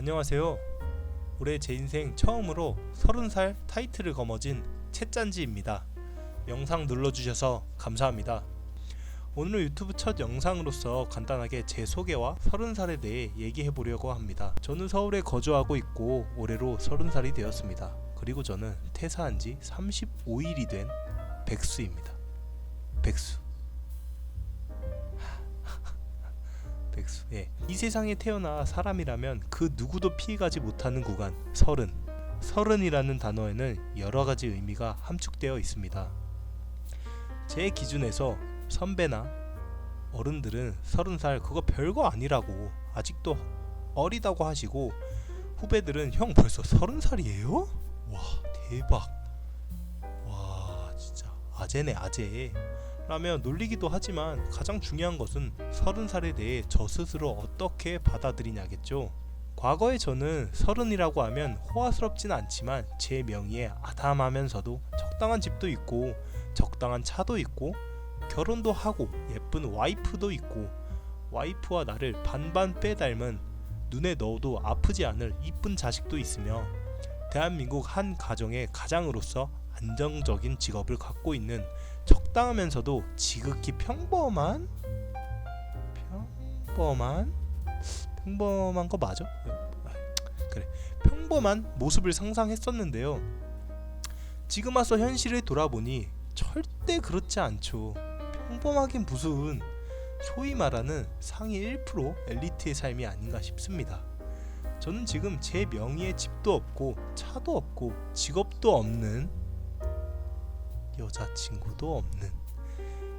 안녕하세요. 올해 제 인생 처음으로 30살 타이틀을 거머쥔 채짠지입니다. 영상 눌러주셔서 감사합니다. 오늘 유튜브 첫 영상으로서 간단하게 제 소개와 30살에 대해 얘기해 보려고 합니다. 저는 서울에 거주하고 있고 올해로 30살이 되었습니다. 그리고 저는 퇴사한 지 35일이 된 백수입니다. 백수. 백수. 예. 이 세상에 태어나 사람이라면 그 누구도 피해가지 못하는 구간 서른. 서른이라는 단어에는 여러 가지 의미가 함축되어 있습니다. 제 기준에서 선배나 어른들은 서른 살 그거 별거 아니라고 아직도 어리다고 하시고 후배들은 형 벌써 서른 살이에요? 와 대박. 와 진짜 아재네 아재. 라며 놀리기도 하지만 가장 중요한 것은 서른 살에 대해 저 스스로 어떻게 받아들이냐겠죠. 과거에 저는 서른이라고 하면 호화스럽진 않지만 제 명의에 아담하면서도 적당한 집도 있고 적당한 차도 있고 결혼도 하고 예쁜 와이프도 있고 와이프와 나를 반반 빼닮은 눈에 넣어도 아프지 않을 이쁜 자식도 있으며 대한민국 한 가정의 가장으로서 안정적인 직업을 갖고 있는 적당하면서도 지극히 평범한 평범한 평범한 거 맞아? 아, 그래 평범한 모습을 상상했었는데요. 지금 와서 현실을 돌아보니 절대 그렇지 않죠. 평범하긴 무슨 소위 말하는 상위 1% 엘리트의 삶이 아닌가 싶습니다. 저는 지금 제 명의의 집도 없고 차도 없고 직업도 없는 여자친구도 없는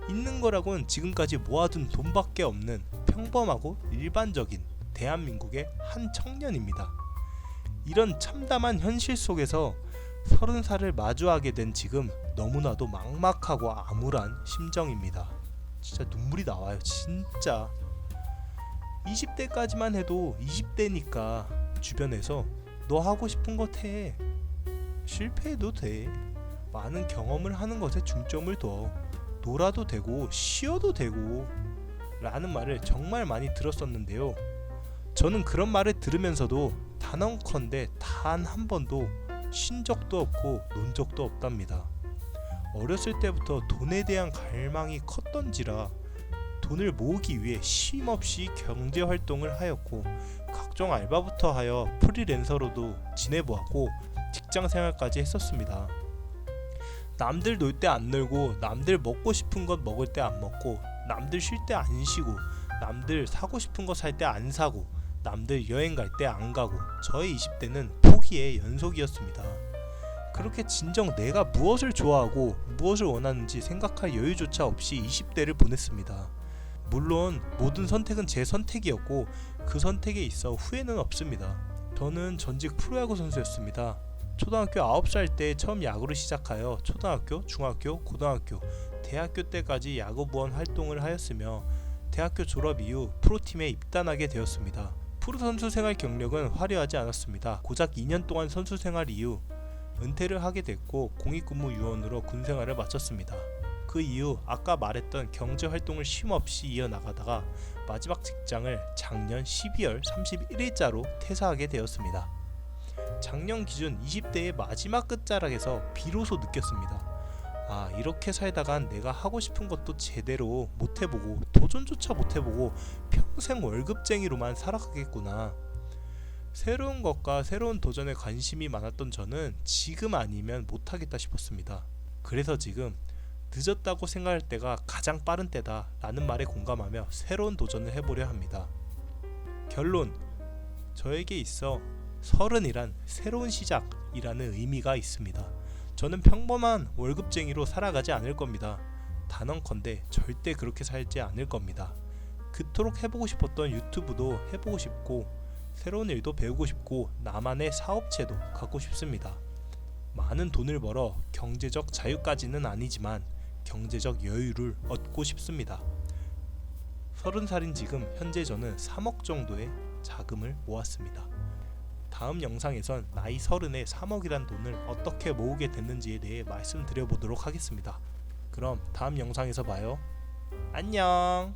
있는 거라곤 지금까지 모아둔 돈밖에 없는 평범하고 일반적인 대한민국의 한 청년입니다. 이런 참담한 현실 속에서 서른 살을 마주하게 된 지금 너무나도 막막하고 암울한 심정입니다. 진짜 눈물이 나와요. 진짜 20대까지만 해도 20대니까 주변에서 너 하고 싶은 것 해. 실패해도 돼. 많은 경험을 하는 것에 중점을 둬. 놀아도 되고 쉬어도 되고 라는 말을 정말 많이 들었었는데요. 저는 그런 말을 들으면서도 단언컨대 단 한 번도 쉰 적도 없고 논 적도 없답니다. 어렸을 때부터 돈에 대한 갈망이 컸던지라 돈을 모으기 위해 쉼없이 경제 활동을 하였고 각종 알바부터 하여 프리랜서로도 지내보았고 직장 생활까지 했었습니다. 남들 놀 때 안 놀고 남들 먹고 싶은 것 먹을 때 안 먹고 남들 쉴 때 안 쉬고 남들 사고 싶은 거 살 때 안 사고 남들 여행 갈 때 안 가고 저의 20대는 포기의 연속이었습니다. 그렇게 진정 내가 무엇을 좋아하고 무엇을 원하는지 생각할 여유조차 없이 20대를 보냈습니다. 물론 모든 선택은 제 선택이었고 그 선택에 있어 후회는 없습니다. 저는 전직 프로야구 선수였습니다. 초등학교 9살 때 처음 야구를 시작하여 초등학교, 중학교, 고등학교, 대학교 때까지 야구부원 활동을 하였으며 대학교 졸업 이후 프로팀에 입단하게 되었습니다. 프로 선수 생활 경력은 화려하지 않았습니다. 고작 2년 동안 선수 생활 이후 은퇴를 하게 됐고 공익근무 요원으로 군 생활을 마쳤습니다. 그 이후 아까 말했던 경제 활동을 쉼없이 이어나가다가 마지막 직장을 작년 12월 31일자로 퇴사하게 되었습니다. 작년 기준 20대의 마지막 끝자락에서 비로소 느꼈습니다. 아, 이렇게 살다간 내가 하고 싶은 것도 제대로 못 해보고 도전조차 못 해보고 평생 월급쟁이로만 살아가겠구나. 새로운 것과 새로운 도전에 관심이 많았던 저는 지금 아니면 못하겠다 싶었습니다. 그래서 지금 늦었다고 생각할 때가 가장 빠른 때다 라는 말에 공감하며 새로운 도전을 해보려 합니다. 결론 저에게 있어 서른이란 새로운 시작이라는 의미가 있습니다. 저는 평범한 월급쟁이로 살아가지 않을 겁니다. 단언컨대 절대 그렇게 살지 않을 겁니다. 그토록 해보고 싶었던 유튜브도 해보고 싶고 새로운 일도 배우고 싶고 나만의 사업체도 갖고 싶습니다. 많은 돈을 벌어 경제적 자유까지는 아니지만 경제적 여유를 얻고 싶습니다. 서른 살인 지금 현재 저는 3억 정도의 자금을 모았습니다. 다음 영상에선 나이 서른에 3억이란 돈을 어떻게 모으게 됐는지에 대해 말씀드려 보도록 하겠습니다. 그럼 다음 영상에서 봐요. 안녕.